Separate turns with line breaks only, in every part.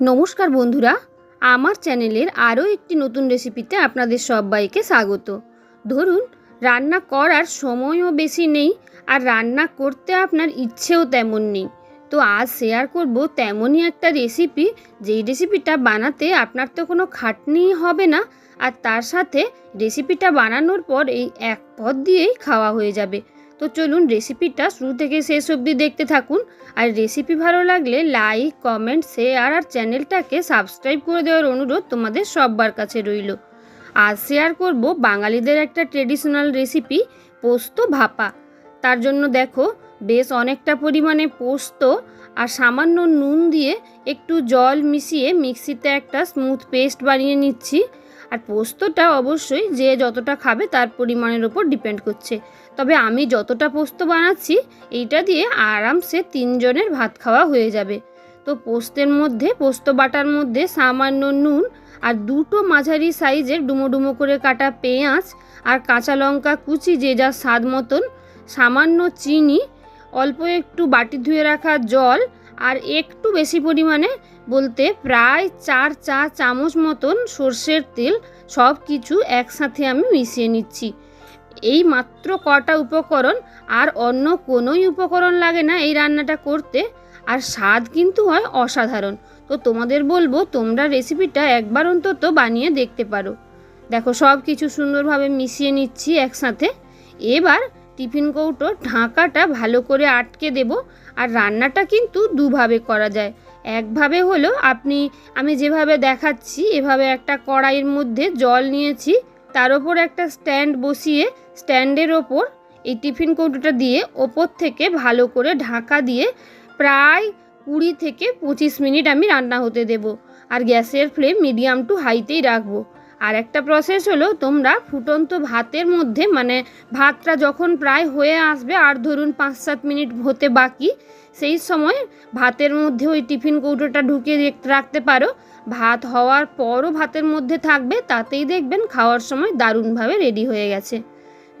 নমস্কার বন্ধুরা, আমার চ্যানেলের আরও একটি নতুন রেসিপিতে আপনাদের সবাইকে স্বাগত। ধরুন, রান্না করার সময়ও বেশি নেই আর রান্না করতে আপনার ইচ্ছেও তেমন নেই। তো আজ শেয়ার করব তেমনই একটা রেসিপি যেই রেসিপিটা বানাতে আপনার তো কোনো খাটনি হবে না আর তার সাথে রেসিপিটা বানানোর পর এই এক পদ দিয়েই খাওয়া হয়ে যাবে। তো চলুন রেসিপিটা শুরু থেকে শেষ অবধি দেখতে থাকুন। আর রেসিপি ভালো লাগলে লাইক কমেন্ট শেয়ার আর চ্যানেলটাকে সাবস্ক্রাইব করে দেওয়ার অনুরোধ তোমাদের সব্বার কাছে রইল। আজ শেয়ার করব বাঙালিদের একটা ট্রেডিশনাল রেসিপি পোস্ত ভাপা। তার জন্য দেখো, বেশ অনেকটা পরিমাণে পোস্ত আর সামান্য নুন দিয়ে একটু জল মিশিয়ে মিক্সিতে একটা স্মুথ পেস্ট বানিয়ে নিচ্ছি। আর পোস্তটা অবশ্যই যে যতটা খাবে তার পরিমাণের ওপর ডিপেন্ড করছে। তবে আমি যতটা পোস্ত বানাচ্ছি, এইটা দিয়ে আরামসে তিনজনের ভাত খাওয়া হয়ে যাবে। তো পোস্তের মধ্যে, পোস্ত বাটার মধ্যে সামান্য নুন আর দুটো মাঝারি সাইজের ডুমো ডুমো করে কাটা পেঁয়াজ আর কাঁচা লঙ্কা কুচি যে যা স্বাদ মতন, সামান্য চিনি, অল্প একটু বাটি ধুয়ে রাখা জল আর একটু বেশি পরিমাণে বলতে প্রায় চার চা চামচ মতন সর্ষের তেল সব কিছু একসাথে আমি মিশিয়ে নিচ্ছি। এই মাত্র কটা উপকরণ আর অন্য কোনোই উপকরণ লাগে না এই রান্নাটা করতে। আর স্বাদ কিন্তু হয় অসাধারণ। তো তোমাদের বলব তোমরা রেসিপিটা একবার অন্তত বানিয়ে দেখতে পারো। দেখো সব কিছু সুন্দরভাবে মিশিয়ে নিচ্ছি একসাথে। এবার টিফিন কৌটো ঢাকাটা ভালো করে আটকে দেব আর রান্নাটা কিন্তু দুভাবে করা যায়। একভাবে হলো আপনি, আমি যেভাবে দেখাচ্ছি, এভাবে একটা কড়াইয়ের মধ্যে জল নিয়েছি, তার ওপর একটা স্ট্যান্ড বসিয়ে স্ট্যান্ডের ওপর এই টিফিন কৌটোটা দিয়ে ওপর থেকে ভালো করে ঢাকা দিয়ে প্রায় কুড়ি থেকে পঁচিশ মিনিট আমি রান্না হতে দেব। আর গ্যাসের ফ্লেম মিডিয়াম টু হাইতেই রাখব। আর একটা প্রসেস হলো তোমরা ফুটন্ত ভাতের মধ্যে মানে ভাতটা যখন প্রায় হয়ে আসবে, আর ধরুন পাঁচ সাত মিনিট হতে বাকি, সেই সময় ভাতের মধ্যে ওই টিফিন কৌটোটা ঢুকিয়ে রাখতে পারো। ভাত হওয়ার পরও ভাতের মধ্যে থাকবে, তাতেই দেখবেন খাওয়ার সময় দারুণভাবে রেডি হয়ে গেছে।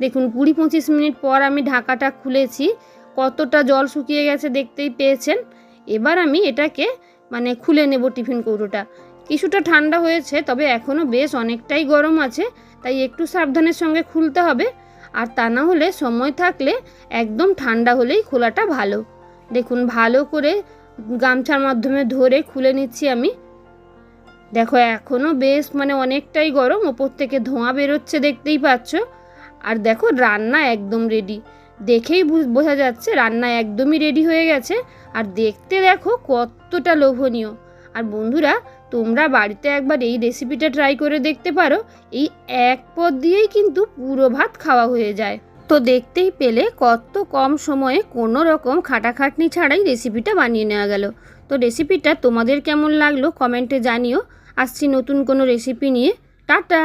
দেখুন কুড়ি পঁচিশ মিনিট পর আমি ঢাকাটা খুলেছি, কতটা জল শুকিয়ে গেছে দেখতেই পেয়েছেন। এবার আমি এটাকে মানে খুলে নেব টিফিন কৌটোটা। কিছুটা ঠান্ডা হয়েছে, তবে এখনও বেশ অনেকটাই গরম আছে, তাই একটু সাবধানের সঙ্গে খুলতে হবে। আর তা না হলে সময় থাকলে একদম ঠান্ডা হলেই খোলাটা ভালো। দেখুন, ভালো করে গামছার মাধ্যমে ধরে খুলে নিচ্ছি আমি। দেখো এখনও বেশ মানে অনেকটাই গরম, ওপর থেকে ধোঁয়া বেরোচ্ছে দেখতেই পাচ্ছ। আর দেখো, রান্না একদম রেডি দেখেই বুঝ- যাচ্ছে রান্না একদমই রেডি হয়ে গেছে। আর দেখতে দেখো কতটা লোভনীয়। আর বন্ধুরা তোমরা বাড়িতে একবার এই রেসিপিটা ট্রাই করে দেখতে পারো। এই এক পদ দিয়েই কিন্তু পুরো ভাত খাওয়া হয়ে যায়। তো দেখতেই পেলে কত কম সময়ে কোনো রকম খাটাখাটনি ছাড়াই রেসিপিটা বানিয়ে নেওয়া গেল। তো রেসিপিটা তোমাদের কেমন লাগল কমেন্টে জানিও। আসছি নতুন কোনো রেসিপি নিয়ে। টাটা!